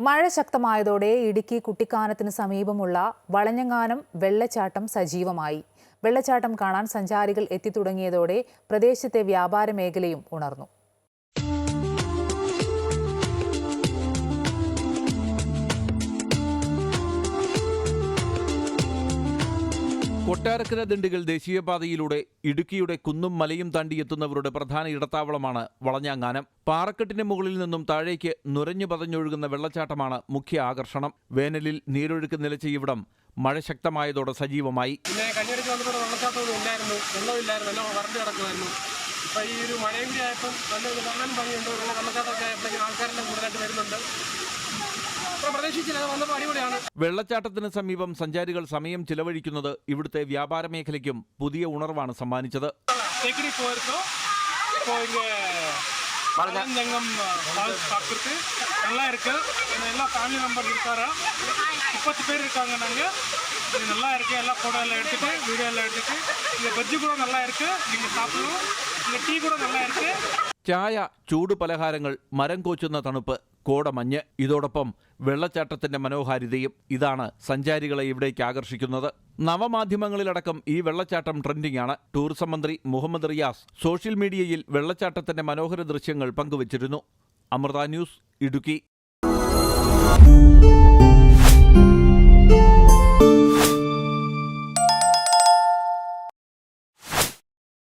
മഴ ശക്തമായതോടെ ഇടുക്കി കുട്ടിക്കാനത്തിന് സമീപമുള്ള വളഞ്ഞങ്ങാനം വെള്ളച്ചാട്ടം സജീവമായി. വെള്ളച്ചാട്ടം കാണാൻ സഞ്ചാരികൾ എത്തിത്തുടങ്ങിയതോടെ പ്രദേശത്തെ വ്യാപാര മേഖലയും ഉണർന്നു. കൊട്ടാരക്കര ദണ്ഡികൾ ദേശീയപാതയിലൂടെ ഇടുക്കിയുടെ കുന്നും മലയും തണ്ടി എത്തുന്നവരുടെ പ്രധാന ഇടത്താവളമാണ് വളഞ്ഞാങ്ങാനം. പാറക്കെട്ടിന് മുകളിൽ നിന്നും താഴേക്ക് നുരഞ്ഞു പതഞ്ഞൊഴുകുന്ന വെള്ളച്ചാട്ടമാണ് മുഖ്യ ആകർഷണം. വേനലിൽ നീരൊഴുക്ക് നിലച്ച ഇവിടം മഴ ശക്തമായതോടെ സജീവമായി. പിന്നെ ഈ ഒരു മഴയും കൂടി ആയപ്പം നല്ല കാണാൻ ഭംഗിയുണ്ട്. വെള്ളച്ചാട്ടമൊക്കെ ആയപ്പോഴേക്കും ആൾക്കാരെല്ലാം കൂടുതലായിട്ട് വരുന്നുണ്ട്. പ്രതീക്ഷിച്ചില്ല അത് വന്നപ്പോൾ അടിപൊളിയാണ് വെള്ളച്ചാട്ടത്തിന് സമീപം സഞ്ചാരികൾ സമയം ചിലവഴിക്കുന്നത് ഇവിടുത്തെ വ്യാപാര മേഖലയ്ക്കും പുതിയ ഉണർവാണ് സമ്മാനിച്ചത് தேக்கடி போயிருக்கோம் இப்போ இங்கே பழஞ்சங்கம் ஃபால்ஸ் பார்த்துருக்கு நல்லா இருக்கு இங்க எல்லா ஃபேமிலி மெம்பர்ஸ் இருக்காரா முப்பத்து பேர் இருக்காங்க நாங்கள் இது நல்லா இருக்கு எல்லா ஃபோட்டோ எல்லாம் எடுத்துட்டு வீடியோ எல்லாம் எடுத்துட்டு இங்கே பஜ்ஜி கூட நல்லா இருக்கு நீங்கள் சாப்பிடலாம் இங்கே டீ கூட நல்லா இருக்கு ചായ ചൂട് പലഹാരങ്ങൾ മരം കോച്ചുന്ന തണുപ്പ് കോടമഞ്ഞ് ഇതോടൊപ്പം വെള്ളച്ചാട്ടത്തിന്റെ മനോഹാരിതയും ഇതാണ് സഞ്ചാരികളെ ഇവിടേക്ക് ആകർഷിക്കുന്നത്. നവമാധ്യമങ്ങളിലടക്കം ഈ വെള്ളച്ചാട്ടം ട്രെൻഡിംഗ് ആണ് ടൂറിസം മന്ത്രി മുഹമ്മദ് റിയാസ് സോഷ്യൽ മീഡിയയിൽ വെള്ളച്ചാട്ടത്തിന്റെ മനോഹര ദൃശ്യങ്ങൾ പങ്കുവച്ചിരുന്നു. അമൃത ന്യൂസ് ഇടുക്കി.